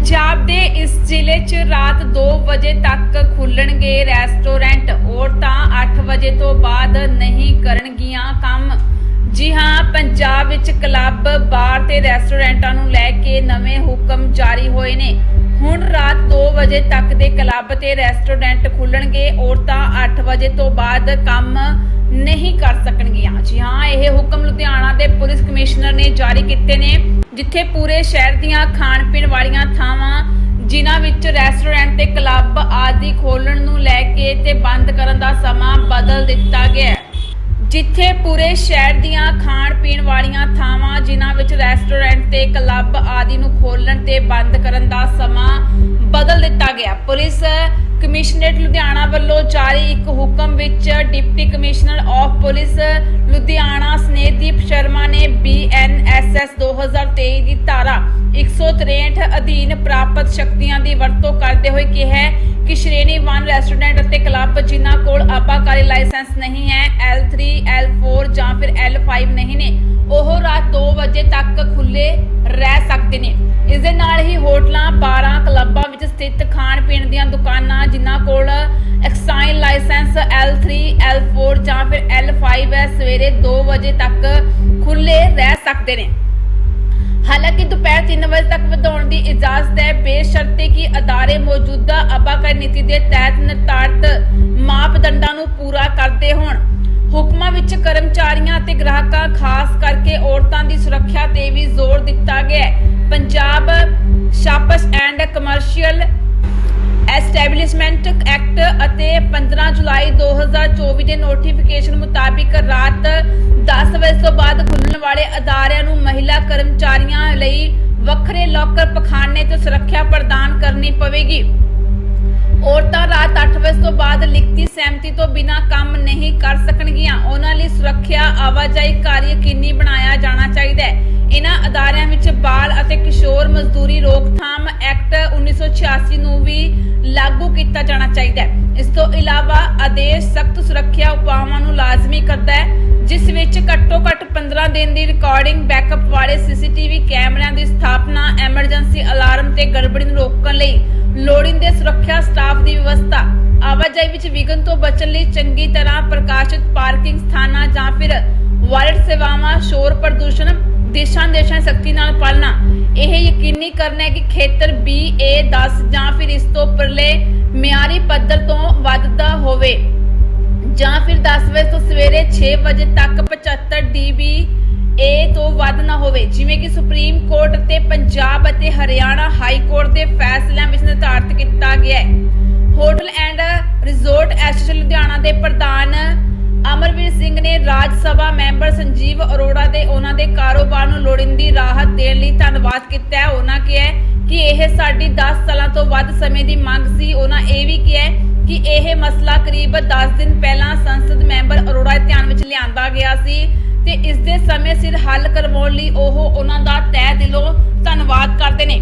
ਪੰਜਾਬ ਦੇ ਇਸ ਜ਼ਿਲ੍ਹੇ 'ਚ ਰਾਤ 2 ਵਜੇ ਤੱਕ ਖੁੱਲਣਗੇ ਰੈਸਟੋਰੈਂਟ। ਔਰਤਾਂ 8 ਵਜੇ ਤੋਂ ਬਾਅਦ ਨਹੀਂ ਕਰਨਗੀਆਂ ਕੰਮ। ਜੀ ਹਾਂ, ਪੰਜਾਬ ਵਿੱਚ ਕਲੱਬ, ਬਾਰ ਤੇ ਰੈਸਟੋਰੈਂਟਾਂ ਨੂੰ ਲੈ ਕੇ ਨਵੇਂ ਹੁਕਮ ਜਾਰੀ ਹੋਏ ਨੇ। ਹੁਣ ਰਾਤ 2 ਵਜੇ ਤੱਕ ਦੇ ਕਲੱਬ ਤੇ ਰੈਸਟੋਰੈਂਟ ਖੁੱਲਣਗੇ। ਔਰਤਾਂ 8 ਵਜੇ ਤੋਂ ਬਾਅਦ ਕੰਮ ਨਹੀਂ ਕਰ ਸਕਣਗੀਆਂ। ਜੀ ਹਾਂ, ਇਹ ਹੁਕਮ ਲੁਧਿਆਣਾ ਦੇ ਪੁਲਿਸ ਕਮਿਸ਼ਨਰ ਨੇ ਜਾਰੀ ਕੀਤੇ ਨੇ। ਜਿੱਥੇ ਪੂਰੇ ਸ਼ਹਿਰ ਦੀਆਂ ਖਾਣ ਪੀਣ ਵਾਲੀਆਂ ਥਾਵਾਂ, ਜਿਨ੍ਹਾਂ ਵਿੱਚ ਰੈਸਟੋਰੈਂਟ ਤੇ ਕਲੱਬ ਆਦਿ ਖੋਲਣ ਨੂੰ ਲੈ ਕੇ ਤੇ ਬੰਦ ਕਰਨ ਦਾ ਸਮਾਂ ਬਦਲ ਦਿੱਤਾ ਗਿਆ। ਜਿੱਥੇ ਪੂਰੇ ਸ਼ਹਿਰ ਦੀਆਂ ਖਾਣ ਪੀਣ ਵਾਲੀਆਂ ਥਾਵਾਂ, ਜਿਨ੍ਹਾਂ ਵਿੱਚ ਰੈਸਟੋਰੈਂਟ ਤੇ ਕਲੱਬ ਆਦਿ ਨੂੰ ਖੋਲਣ ਤੇ ਬੰਦ ਕਰਨ ਦਾ ਸਮਾਂ ਬਦਲ ਦਿੱਤਾ ਗਿਆ। ਪੁਲਿਸ ਕਮਿਸ਼ਨਰੇਟ ਲੁਧਿਆਣਾ ਵੱਲੋਂ ਜਾਰੀ ਇੱਕ ਹੁਕਮ ਵਿੱਚ deputy commissioner of police Ludhiana Snehdeep Sharma ਨੇ ਬੀਐਨਐਸਐਸ 2023 ਦੀ ਧਾਰਾ 163 ਅਧੀਨ ਪ੍ਰਾਪਤ ਸ਼ਕਤੀਆਂ ਦੀ ਵਰਤੋਂ ਕਰਦੇ ਹੋਏ ਕਿਹਾ ਕਿ ਸ਼੍ਰੇਣੀ 1 ਰੈਸਟੋਰੈਂਟ ਅਤੇ ਕਲੱਬ ਜਿਨ੍ਹਾਂ ਕੋਲ ਆਬਾਕਾਰੀ ਲਾਇਸੈਂਸ ਨਹੀਂ ਹੈ L3 L4 ਜਾਂ ਫਿਰ L5 ਨਹੀਂ ਨੇ, ਉਹ ਰਾਤ 2 ਵਜੇ ਤੱਕ ਖੁੱਲੇ ਰਹਿ ਸਕਦੇ ਨੇ। ਇਸ ਦੇ ਨਾਲ ਹੀ ਹੋਟਲਾਂ, ਬਾਰਾਂ, ਕਲੱਬਾਂ ਵਿੱਚ ਸਥਿਤ ਖਾਣ ਪੀਣ ਦੀਆਂ ਦੁਕਾਨਾਂ, ਜਿਨ੍ਹਾਂ ਕੋਲ ਐਕਸਾਈਨ ਲਾਇਸੈਂਸ L3 L4 ਜਾਂ ਫਿਰ L5 ਹੈ, ਸਵੇਰੇ 2 ਵਜੇ ਤੱਕ ਖੁੱਲੇ ਰਹਿ ਸਕਦੇ ਨੇ। ਹਾਲਾਂਕਿ ਦੁਪਹਿਰ 3 ਵਜੇ ਤੱਕ ਵਧਾਉਣ ਦੀ ਇਜਾਜ਼ਤ ਹੈ। ਬੇਸ਼ਰਤੇ ਕਿ ਅਦਾਰੇ ਮੌਜੂਦਾ ਆਬਾਕਾਰੀ ਨੀਤੀ ਦੇ ਤਹਿਤ ਨਿਰਧਾਰਤ ਮਾਪਦੰਡਾਂ ਨੂੰ ਪੂਰਾ ਕਰਦੇ ਹੋਣ। ਵਿੱਚ ਕਰਮਚਾਰੀਆਂ ਅਤੇ ਗ੍ਰਾਹਕਾਂ, ਖਾਸ ਕਰਕੇ ਔਰਤਾਂ ਦੀ ਸੁਰੱਖਿਆ ਤੇ ਵੀ ਜ਼ੋਰ ਦਿੱਤਾ ਗਿਆ ਹੈ। Punjab shops and commercial establishment act ਅਤੇ 15 ਜੁਲਾਈ 2024 ਦੇ ਨੋਟੀਫਿਕੇਸ਼ਨ ਮੁਤਾਬਿਕ ਰਾਤ 10 ਵਜੇ ਤੋਂ ਬਾਅਦ ਖੁੱਲਣ ਵਾਲੇ ਅਦਾਰਿਆਂ ਨੂੰ ਮਹਿਲਾ ਕਰਮਚਾਰੀਆਂ ਲਈ ਵੱਖਰੇ ਲੋਕਰ ਪਖਾਨੇ ਤੇ ਸੁਰੱਖਿਆ ਪ੍ਰਦਾਨ ਕਰਨੀ ਪਵੇਗੀ। ਔਰਤਾਂ ਰਾਤ 8 ਵਜੇ ਤੋਂ ਬਾਅਦ ਲਿਖਤੀ ਸਹਿਮਤੀ ਤੋਂ ਬਿਨਾਂ ਕੰਮ ਨਹੀਂ ਕਰ ਸਕਣਗੀਆਂ। ਉਹਨਾਂ ਲਈ ਸੁਰੱਖਿਆ ਆਵਾਜਾਈ ਕਾਰਜ ਯਕੀਨੀ ਬਣਾਇਆ ਜਾਣਾ ਚਾਹੀਦਾ ਹੈ। ਇਹਨਾਂ ਅਦਾਰਿਆਂ ਵਿੱਚ ਬਾਲ ਅਤੇ ਕਿਸ਼ੋਰ ਮਜ਼ਦੂਰੀ ਰੋਕਥਾਮ ਐਕਟ 1986 ਨੂੰ ਵੀ ਲਾਗੂ ਕੀਤਾ ਜਾਣਾ ਚਾਹੀਦਾ ਹੈ। ਇਸ ਤੋਂ ਇਲਾਵਾ ਆਦੇਸ਼ ਸਖਤ ਸੁਰੱਖਿਆ ਉਪਾਵਾਂ ਨੂੰ ਲਾਜ਼ਮੀ ਕਰਦਾ ਹੈ, ਜਿਸ ਵਿੱਚ ਘੱਟੋ ਘੱਟ 15 ਦਿਨ ਦੀ ਰਿਕਾਰਡਿੰਗ ਬੈਕਅਪ ਵਾਲੇ ਸੀਸੀਟੀਵੀ ਕੈਮਰਿਆਂ ਦੀ ਸਥਾਪਨਾ ਐਮਰਜੈਂਸੀ ਅਲਾਰਮ ਤੇ ਗੜਬੜੀ ਨੂੰ ਰੋਕਣ ਲਈ ਲੋੜੀਂਦੇ ਸੁਰੱਖਿਆ, ਸਟਾਫ ਦੀ ਵਿਵਸਥਾ, ਆਵਾਜਾਈ ਵਿੱਚ ਵਿਘਨ ਤੋਂ ਬਚਣ ਲਈ ਚੰਗੀ ਤਰ੍ਹਾਂ ਪ੍ਰਕਾਸ਼ਿਤ ਪਾਰਕਿੰਗ ਸਥਾਨਾਂ ਜਾਂ ਫਿਰ ਵਾਲਟ ਸੇਵਾਵਾਂ, ਸ਼ੋਰ ਪ੍ਰਦੂਸ਼ਣ ਦਿਸ਼ਾ ਨਿਰਦੇਸ਼ਾਂ ਦੀ ਨਾਲ ਪਾਲਣਾ। ਇਹ ਯਕੀਨੀ ਕਰਨਾ ਹੈ ਕਿ ਖੇਤਰ B, A 10 ਜਾਂ ਫਿਰ ਇਸ ਤੋਂ ਉੱਪਰਲੇ ਮਿਆਰੀ ਪੱਧਰ ਤੋਂ ਵੱਧਦਾ ਹੋਵੇ। ਜਾਂ ਫਿਰ 10 ਵਜੇ ਤੋਂ ਸਵੇਰੇ 6 ਵਜੇ ਤੱਕ 75 dB A ਤੋਂ ਵੱਧ ਨਾ ਹੋਵੇ। ਜਿਵੇਂ ਕਿ ਸੁਪਰੀਮ ਕੋਰਟ ਅਤੇ ਪੰਜਾਬ ਅਤੇ ਹਰਿਆਣਾ ਹਾਈ ਕੋਰਟ ਦੇ ਫੈਸਲਿਆਂ ਵਿੱਚ ਨਿਰਧਾਰਤ ਕੀਤਾ ਗਿਆ ਹੈ। Hotel and resort association Ludhiana ਦੇ ਪ੍ਰਧਾਨ ਅਮਰਵੀਰ ਸਿੰਘ ਨੇ ਰਾਜ ਸਭਾ ਮੈਂਬਰ ਸੰਜੀਵ ਅਰੋੜਾ ਦੇ ਉਹਨਾਂ ਦੇ ਕਾਰੋਬਾਰ ਨੂੰ ਲੋੜੀਂਦੀ ਰਾਹਤ ਦੇਣ ਲਈ ਧੰਨਵਾਦ ਕੀਤਾ ਹੈ। ਉਹਨਾਂ ਕਿਹਾ ਕਿ ਇਹ ਸਾਡੀ 10 ਸਾਲਾਂ ਤੋਂ ਵੱਧ ਸਮੇਂ ਦੀ ਮੰਗ ਸੀ। ਉਹਨਾਂ ਇਹ ਵੀ ਕਿਹਾ ਕਿ ਇਹ ਮਸਲਾ ਕਰੀਬ 10 ਦਿਨ ਪਹਿਲਾਂ ਸੰਸਦ ਮੈਂਬਰ ਅਰੋੜਾ ਧਿਆਨ ਵਿੱਚ ਲਿਆਂਦਾ ਗਿਆ ਸੀ। ਤੇ ਇਸ ਦੇ ਸਮੇਂ ਸਿਰ ਹੱਲ ਕਰਵਾਉਣ ਲਈ ਉਹ ਉਹਨਾਂ ਦਾ ਤਹਿ ਦਿਲੋਂ ਧੰਨਵਾਦ ਕਰਦੇ ਨੇ।